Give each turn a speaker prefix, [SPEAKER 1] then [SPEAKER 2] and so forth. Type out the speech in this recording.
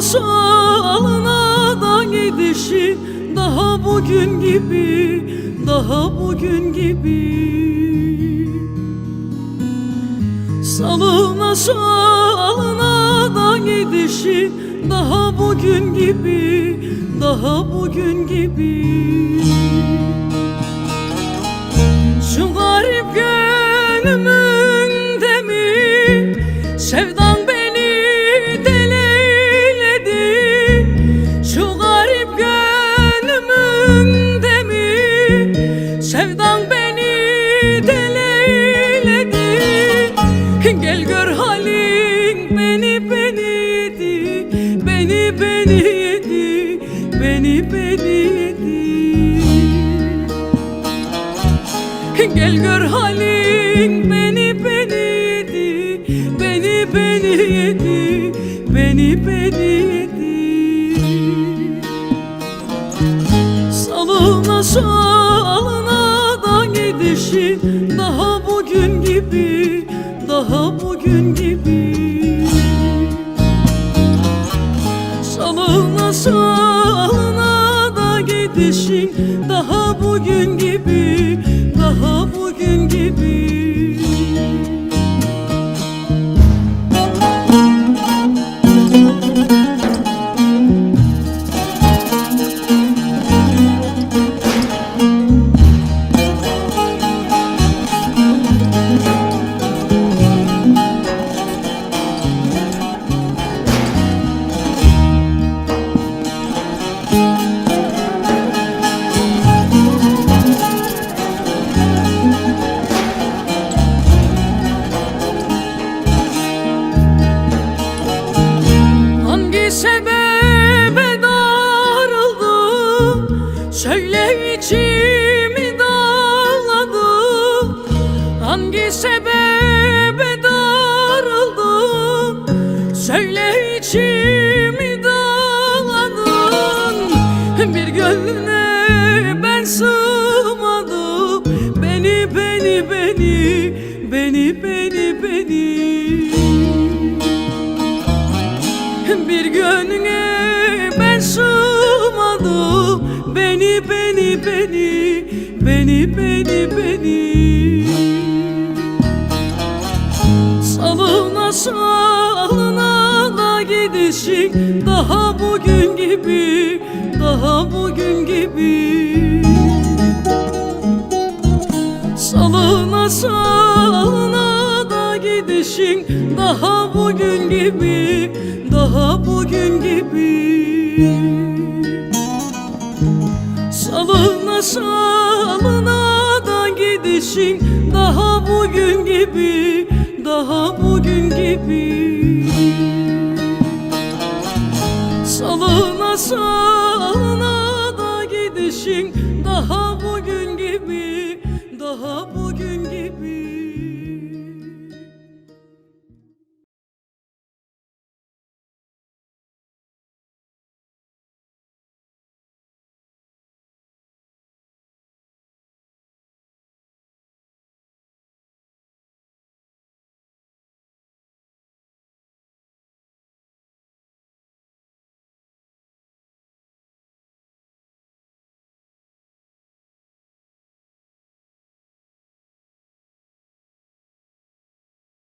[SPEAKER 1] Salına da gidişi Daha bugün gibi, daha bugün gibi. Salına salına da gidişi Daha bugün gibi, daha bugün gibi. Şu garip gönlümün mi Sevdan Beni beni yedi Gel gör halin beni beni yedi Beni beni yedi Beni beni yedi Salına salına da gidişi Daha bugün gibi Daha bugün gibi. Salına salına gidişin Daha bugün gibi Daha bugün gibi Hangi sebebe darıldım Söyle içimi dağladın. Bir gönlüne ben sığmadım. Beni beni beni Beni beni beni. Bir gönlüne ben sığmadım. Beni beni beni Beni beni beni Da gidişin Daha bugün gibi Daha bugün gibi. Salına salına da gidişin Daha bugün gibi Daha bugün gibi. Salına salına da gidişin Daha bugün gibi Daha bugün gibi. Salına salına da gidişin daha bugün.